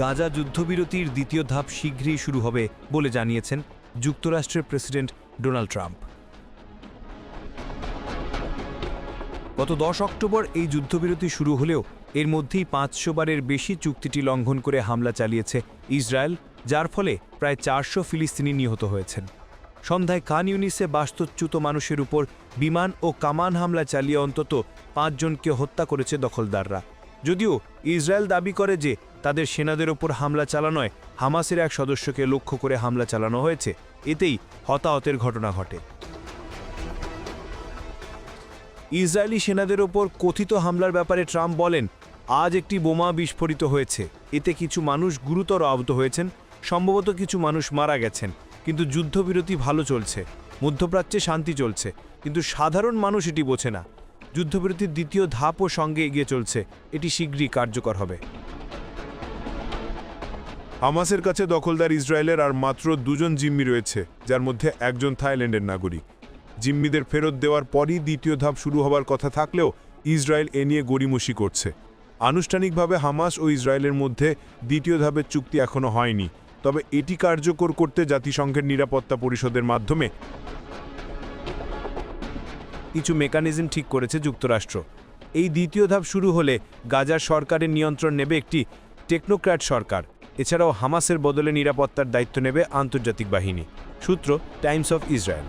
গাজা যুদ্ধবিরতির দ্বিতীয় ধাপ শীঘ্রই শুরু হবে বলে জানিয়েছেন যুক্তরাষ্ট্রের প্রেসিডেন্ট ডোনাল্ড ট্রাম্প। গত দশ অক্টোবর এই যুদ্ধবিরতি শুরু হলেও এর মধ্যেই পাঁচশো বারের বেশি চুক্তিটি লঙ্ঘন করে হামলা চালিয়েছে ইসরায়েল, যার ফলে প্রায় চারশো ফিলিস্তিনি নিহত হয়েছেন। সন্ধ্যায় কান ইউনিসে বাস্তুচ্যুত মানুষের উপর বিমান ও কামান হামলা চালিয়ে অন্তত পাঁচজনকে হত্যা করেছে দখলদাররা। যদিও ইসরায়েল দাবি করে যে তাদের সেনাদের ওপর হামলা চালানোয় হামাসের এক সদস্যকে লক্ষ্য করে হামলা চালানো হয়েছে। এতেই হতাহতের ঘটনা ঘটে। ইসরায়েলি সেনাদের ওপর কথিত হামলার ব্যাপারে ট্রাম্প বলেন, আজ একটি বোমা বিস্ফোরিত হয়েছে। এতে কিছু মানুষ গুরুতর আহত হয়েছেন। সম্ভবত কিছু মানুষ মারা গেছেন। কিন্তু যুদ্ধবিরতি ভালো চলছে। মধ্যপ্রাচ্যে শান্তি চলছে। কিন্তু সাধারণ মানুষ এটি বোঝে না। যুদ্ধবিরতির দ্বিতীয় ধাপও সঙ্গে এগিয়ে চলছে। এটি শীঘ্রই কার্যকর হবে। হামাসের কাছে দখলদার ইসরায়েলের আর মাত্র দুজন জিম্মি রয়েছে, যার মধ্যে একজন থাইল্যান্ডের নাগরিক। জিম্মিদের ফেরত দেওয়ার পরই দ্বিতীয় ধাপ শুরু হবার কথা থাকলেও ইসরায়েল এ নিয়ে গড়িমসি করছে। আনুষ্ঠানিকভাবে হামাস ও ইসরায়েলের মধ্যে দ্বিতীয় ধাপের চুক্তি এখনও হয়নি, তবে এটি কার্যকর করতে জাতিসংঘের নিরাপত্তা পরিষদের মাধ্যমে কিছু মেকানিজম ঠিক করেছে যুক্তরাষ্ট্র। এই দ্বিতীয় ধাপ শুরু হলে গাজার সরকারের নিয়ন্ত্রণ নেবে একটি টেকনোক্র্যাট সরকার। এছাড়াও হামাসের বদলে নিরাপত্তার দায়িত্ব নেবে আন্তর্জাতিক বাহিনী। সূত্র টাইমস অফ ইসরায়েল